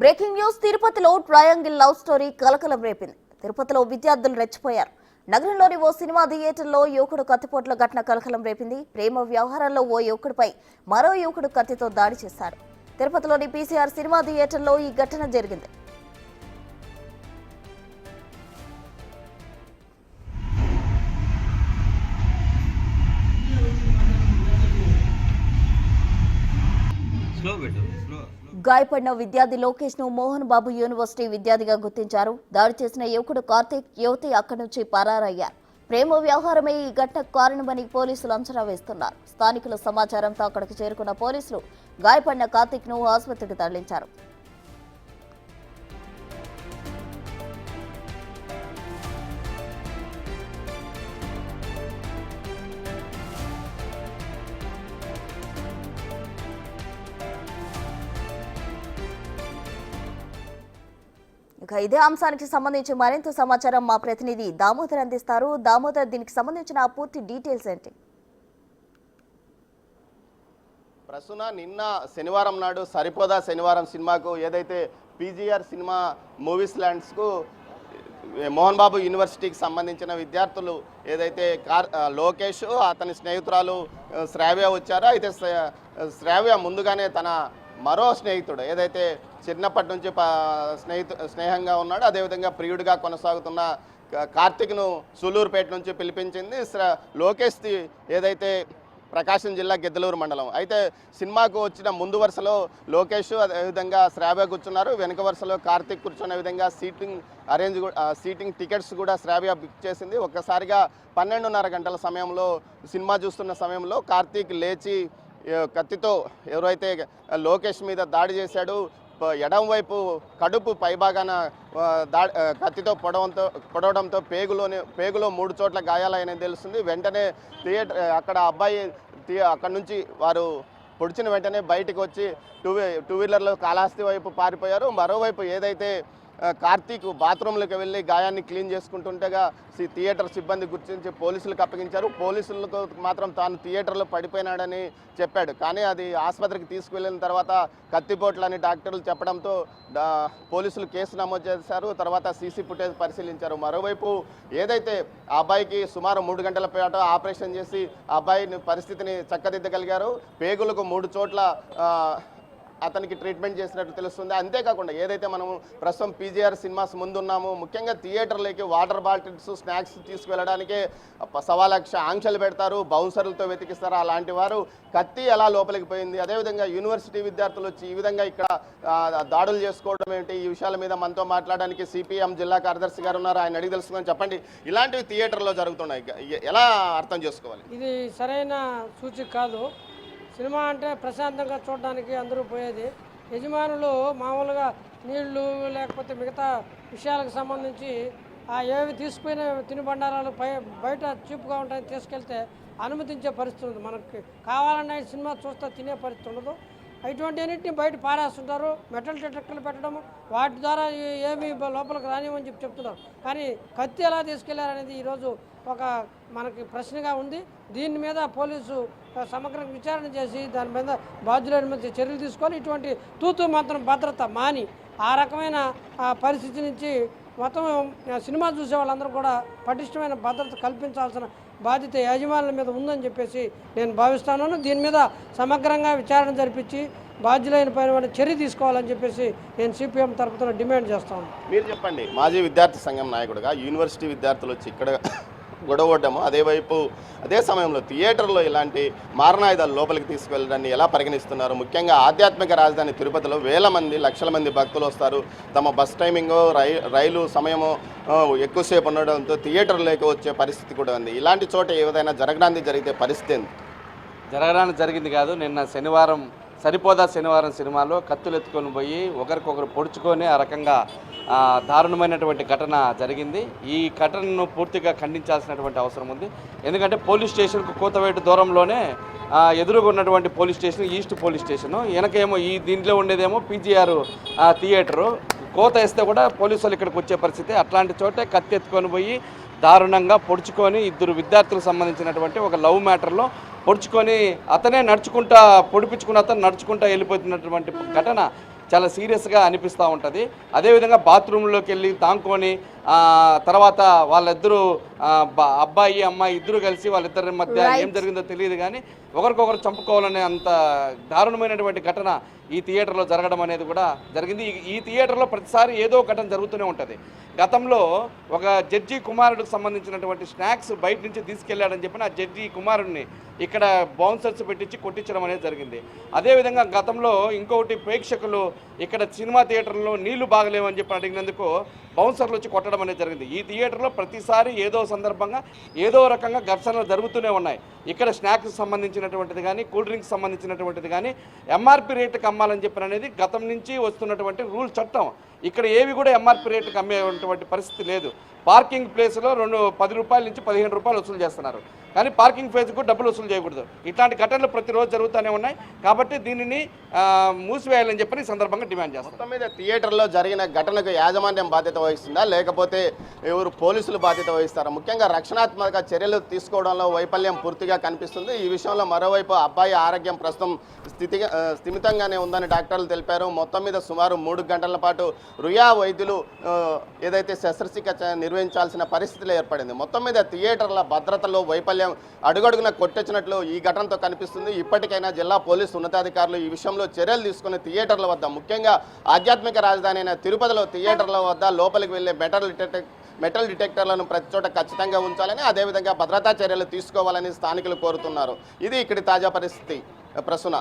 Breaking news తిరుపతిలో triangle love story కలకలం రేపింది. తిరుపతిలో విద్యార్థులు రెచ్చిపోయారు. నగరంలోని ఓ సినిమా థియేటర్లో యువకుడు కత్తిపోట్ల ఘటన కలకలం రేపింది. ప్రేమ వ్యవహారంలో ఓ యువకుడిపై మరో యువకుడు కత్తితో దాడి చేశారు. తిరుపతిలోని పీసీఆర్ సినిమా థియేటర్లో ఈ ఘటన జరిగింది. గాయపడిన విద్యార్థి లోకేష్ను మోహన్ బాబు యూనివర్సిటీ విద్యార్థిగా గుర్తించారు. దాడి చేసిన యువకుడు కార్తీక్ యువతి అక్కడి నుంచి పరారయ్యారు. ప్రేమ వ్యవహారమే ఈ ఘటనకు కారణమని పోలీసులు అంచనా వేస్తున్నారు. స్థానికుల సమాచారంతో అక్కడికి చేరుకున్న పోలీసులు గాయపడిన కార్తీక్ను ఆసుపత్రికి తరలించారు. ఇక ఇదే అంశానికి సంబంధించి మరింత సమాచారం మా ప్రతినిధి దామోదర్ అందిస్తారు. దామోదర్ దీనికి సంబంధించిన పూర్తి డీటెయిల్స్ ఏంటి? ప్రసూన నిన్న శనివారం నాడు సరిపోదా శనివారం సినిమాకు ఏదైతే పీజీఆర్ సినిమా మూవీస్ ల్యాండ్స్కు మోహన్ బాబు యూనివర్సిటీకి సంబంధించిన విద్యార్థులు ఏదైతే కార్ లోకేష్ అతని స్నేహితురాలు శ్రావ్య వచ్చారో అయితే శ్రావ్య ముందుగానే తన మరో స్నేహితుడు ఏదైతే చిన్నప్పటి నుంచి స్నేహితు స్నేహంగా ఉన్నాడో అదేవిధంగా ప్రియుడిగా కొనసాగుతున్న కార్తిక్ను సూలూరుపేట నుంచి పిలిపించింది లోకేష్ది ఏదైతే ప్రకాశం జిల్లా గిద్దలూరు మండలం. అయితే సినిమాకు వచ్చిన ముందు వరుసలో లోకేష్ అదేవిధంగా శ్రావ్య కూర్చున్నారు. వెనుక వరుసలో కార్తిక్ కూర్చున్న విధంగా సీటింగ్ అరేంజ్ సీటింగ్ టికెట్స్ కూడా శ్రావ్య బుక్ చేసింది. ఒక్కసారిగా పన్నెండున్నర గంటల సమయంలో సినిమా చూస్తున్న సమయంలో కార్తీక్ లేచి కత్తితో ఎవరైతే లోకేష్ మీద దాడి చేశాడు ఎడం వైపు కడుపు పైభాగాన దా కత్తితో పొడవంతో పొడవడంతో పేగులోని పేగులో మూడు చోట్ల గాయాలైనది తెలుస్తుంది. వెంటనే థియేటర్ అక్కడ అబ్బాయి అక్కడ నుంచి వారు పొడిచిన వెంటనే బయటికి వచ్చి టూ టూ వీలర్లో కాళహస్తి వైపు పారిపోయారు. మరోవైపు ఏదైతే కార్తీక్ బాత్రూంలోకి వెళ్ళి గాయాన్ని క్లీన్ చేసుకుంటుండగా థియేటర్ సిబ్బంది గుర్తించి పోలీసులకు అప్పగించారు. పోలీసులకు మాత్రం తాను థియేటర్లో పడిపోయినాడని చెప్పాడు. కానీ అది ఆసుపత్రికి తీసుకువెళ్ళిన తర్వాత కత్తిపోట్లని డాక్టర్లు చెప్పడంతో పోలీసులు కేసు నమోదు చేశారు. తర్వాత సీసీ ఫుటేజ్ పరిశీలించారు. మరోవైపు ఏదైతే ఆ అబ్బాయికి సుమారు మూడు గంటల పాటు ఆపరేషన్ చేసి ఆ అబ్బాయిని పరిస్థితిని చక్కదిద్దగలిగారు. పేగులకు మూడు చోట్ల అతనికి ట్రీట్మెంట్ చేసినట్టు తెలుస్తుంది. అంతేకాకుండా ఏదైతే మనము ప్రస్తుతం పీజీఆర్ సినిమాస్ ముందున్నామో ముఖ్యంగా థియేటర్లోకి వాటర్ బాటిల్స్ స్నాక్స్ తీసుకువెళ్ళడానికి సవాలక్ష ఆంక్షలు పెడతారు బౌన్సర్లతో వెతికిస్తారు అలాంటి వారు. కత్తి ఎలా లోపలికి పోయింది? అదేవిధంగా యూనివర్సిటీ విద్యార్థులు వచ్చి ఈ విధంగా ఇక్కడ దాడులు చేసుకోవడం ఏంటి? ఈ విషయాల మీద మనతో మాట్లాడడానికి సిపిఎం జిల్లా కార్యదర్శి గారు ఉన్నారు. ఆయన అడిగి తెలుసుకుందని చెప్పండి. ఇలాంటివి థియేటర్లో జరుగుతున్నాయి. ఎలా అర్థం చేసుకోవాలి? ఇది సరైన సూచిక కాదు. సినిమా అంటే ప్రశాంతంగా చూడడానికి అందరూ పోయేది. యజమానులు మామూలుగా నీళ్ళు లేకపోతే మిగతా విషయాలకు సంబంధించి ఆ ఏవి తీసుకుపోయిన తినుబండారాలు పై బయట చీప్గా ఉంటాయని తీసుకెళ్తే అనుమతించే పరిస్థితి ఉంది. మనకి కావాలన్న సినిమా చూస్తే తినే పరిస్థితి ఉండదు. ఇటువంటి అన్నింటిని బయట పారేస్తుంటారు. మెటల్ డిటెక్టర్లు పెట్టడము వాటి ద్వారా ఏమి లోపలికి రానివని చెప్పి చెప్తున్నారు. కానీ కత్తి ఎలా తీసుకెళ్ళారనేది ఈరోజు ఒక మనకి ప్రశ్నగా ఉంది. దీని మీద పోలీసు సమగ్ర విచారణ చేసి దాని మీద బాధ్యులైన మీద చర్యలు తీసుకొని ఇటువంటి తూతు మాత్రం భద్రత మాని ఆ రకమైన ఆ, పరిస్థితి నుంచి మొత్తం సినిమా చూసే వాళ్ళందరూ కూడా పటిష్టమైన భద్రత కల్పించాల్సిన బాధ్యత యాజమాన్యాల మీద ఉందని చెప్పేసి నేను భావిస్తున్నాను. దీని మీద సమగ్రంగా విచారణ జరిపించి బాధ్యులైన పైన వాళ్ళ చర్య తీసుకోవాలని చెప్పేసి నేను సిపిఎం తరపున డిమాండ్ చేస్తాను. మీరు చెప్పండి మాజీ విద్యార్థి సంఘం నాయకుడుగా యూనివర్సిటీ విద్యార్థులు వచ్చి ఇక్కడ గొడవడము అదే వైపు అదే సమయంలో థియేటర్లో ఇలాంటి మారణాయుధాలు లోపలికి తీసుకువెళ్ళడాన్ని ఎలా పరిగణిస్తున్నారు? ముఖ్యంగా ఆధ్యాత్మిక రాజధాని తిరుపతిలో వేల మంది లక్షల మంది భక్తులు వస్తారు. తమ బస్ టైమింగ్ రై రైలు సమయము ఎక్కువసేపు ఉండడంతో థియేటర్లోకి వచ్చే పరిస్థితి కూడా ఉంది. ఇలాంటి చోట ఏదైనా జరగడానికి జరిగితే పరిస్థితి జరగడానికి జరిగింది కాదు. నిన్న శనివారం సరిపోదా శనివారం సినిమాలో కత్తులు ఎత్తుకొని పోయి ఒకరికొకరు పొడుచుకొని ఆ రకంగా దారుణమైనటువంటి ఘటన జరిగింది. ఈ ఘటనను పూర్తిగా ఖండించాల్సినటువంటి అవసరం ఉంది. ఎందుకంటే పోలీస్ స్టేషన్కు కూతవేటు దూరంలోనే ఎదురుగా ఉన్నటువంటి police station east police station. వెనకేమో ఈ దీంట్లో ఉండేదేమో పీజీఆర్ థియేటరు. కోత వేస్తే కూడా పోలీసు వాళ్ళు ఇక్కడికి వచ్చే పరిస్థితి. అట్లాంటి చోటే కత్తి ఎత్తుకొని పోయి దారుణంగా పొడుచుకొని ఇద్దరు విద్యార్థులకు సంబంధించినటువంటి ఒక లవ్ మ్యాటర్లో పొడుచుకొని అతనే నడుచుకుంటా పొడిపించుకుని అతను నడుచుకుంటా వెళ్ళిపోతున్నటువంటి ఘటన చాలా సీరియస్గా అనిపిస్తూ ఉంటుంది. అదేవిధంగా బాత్రూంలోకి వెళ్ళి తాంకొని తర్వాత వాళ్ళిద్దరూ అబ్బాయి అమ్మాయి ఇద్దరు కలిసి వాళ్ళిద్దరి మధ్య. ఏం జరిగిందో తెలియదు కానీ ఒకరికొకరు చంపుకోవాలనే అంత దారుణమైనటువంటి ఘటన ఈ థియేటర్లో జరగడం అనేది కూడా జరిగింది. ఈ- ఈ థియేటర్లో ప్రతిసారి ఏదో ఘటన జరుగుతూనే ఉంటుంది. గతంలో ఒక జడ్జి కుమారుడికి సంబంధించినటువంటి స్నాక్స్ బయట నుంచి తీసుకెళ్ళాడని చెప్పిన ఆ జడ్జి కుమారుడిని ఇక్కడ బౌన్సర్స్ పెట్టించి కొట్టించడం అనేది జరిగింది. అదేవిధంగా గతంలో ఇంకొకటి ప్రేక్షకులు ఇక్కడ సినిమా థియేటర్లో నీళ్ళు బాగలేవని చెప్పి అడిగినందుకు బౌన్సర్లు వచ్చి కొట్టడం అనేది జరిగింది. ఈ థియేటర్లో ప్రతిసారి ఏదో సందర్భంగా ఏదో రకంగా ఘర్షణలు జరుగుతూనే ఉన్నాయి. ఇక్కడ స్నాక్స్ సంబంధించినటువంటిది కానీ కూల్ డ్రింక్స్ సంబంధించినటువంటిది కానీ ఎంఆర్పి రేటుకి అమ్మాలని చెప్పిన అనేది గతం నుంచి వస్తున్నటువంటి రూల్ చట్టం. ఇక్కడ ఏవి కూడా ఎంఆర్పి రేటుకి అమ్మేటువంటి పరిస్థితి లేదు. పార్కింగ్ ప్లేస్లో రెండు పది రూపాయల నుంచి పదిహేను రూపాయలు వసూలు చేస్తున్నారు. కానీ పార్కింగ్ ఫీజుకు డబ్బులు వసూలు చేయకూడదు. ఇట్లాంటి ఘటనలు ప్రతిరోజు జరుగుతూనే ఉన్నాయి. కాబట్టి దీనిని మూసివేయాలని చెప్పి ఈ సందర్భంగా డిమాండ్ చేస్తాం. మొత్తం మీద థియేటర్లో జరిగిన ఘటనకు యాజమాన్యం బాధ్యత వహిస్తుందా? లేకపోతే ఎవరు పోలీసులు బాధ్యత వహిస్తారా? ముఖ్యంగా రక్షణాత్మక చర్యలు తీసుకోవడంలో వైఫల్యం పూర్తిగా కనిపిస్తుంది. ఈ విషయంలో మరోవైపు అబ్బాయి ఆరోగ్యం ప్రస్తుతం స్థితిగా స్థిమితంగానే ఉందని డాక్టర్లు తెలిపారు. మొత్తం మీద సుమారు మూడు గంటల పాటు రుయా వైద్యులు ఏదైతే శస్త్రచికిత్స నిర్వహించాల్సిన పరిస్థితులు ఏర్పడింది. మొత్తం మీద థియేటర్ల భద్రతలో వైఫల్యం అడుగడుగున కొట్టొచ్చినట్లు ఈ ఘటనతో కనిపిస్తుంది. ఇప్పటికైనా జిల్లా పోలీసు ఉన్నతాధికారులు ఈ విషయంలో చర్యలు తీసుకుని థియేటర్ల వద్ద ముఖ్యంగా ఆధ్యాత్మిక రాజధాని అయిన తిరుపతిలో థియేటర్ల వద్ద లోపలికి వెళ్ళే మెటల్ మెటల్ డిటెక్టర్లను ప్రతి చోట ఖచ్చితంగా ఉంచాలని అదేవిధంగా భద్రతా చర్యలు తీసుకోవాలని స్థానికులు కోరుతున్నారు. ఇది ఇక్కడి తాజా పరిస్థితి. ప్రసున